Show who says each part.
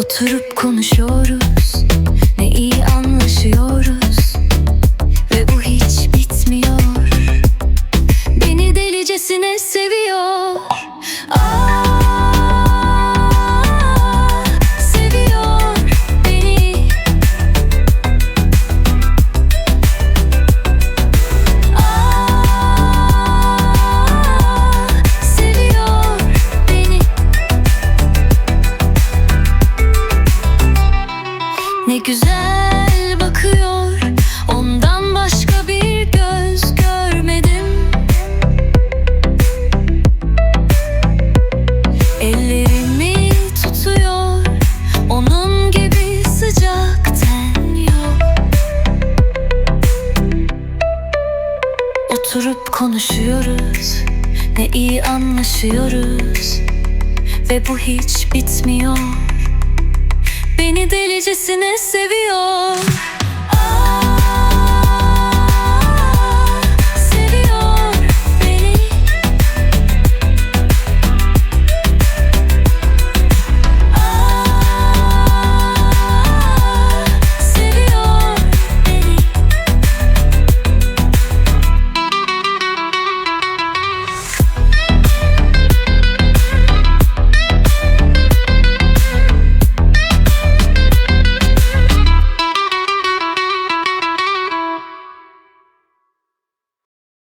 Speaker 1: Oturup konuşuyoruz. Ne iyi anlaşıyoruz. Ve bu hiç bitmiyor. Beni delicesine seviyor güzel bakıyor. Ondan başka bir göz görmedim. Ellerimi tutuyor. Onun gibi sıcak ten yok. Oturup konuşuyoruz. Ne iyi anlaşıyoruz. Ve bu hiç bitmiyor Beni delicesine seviyor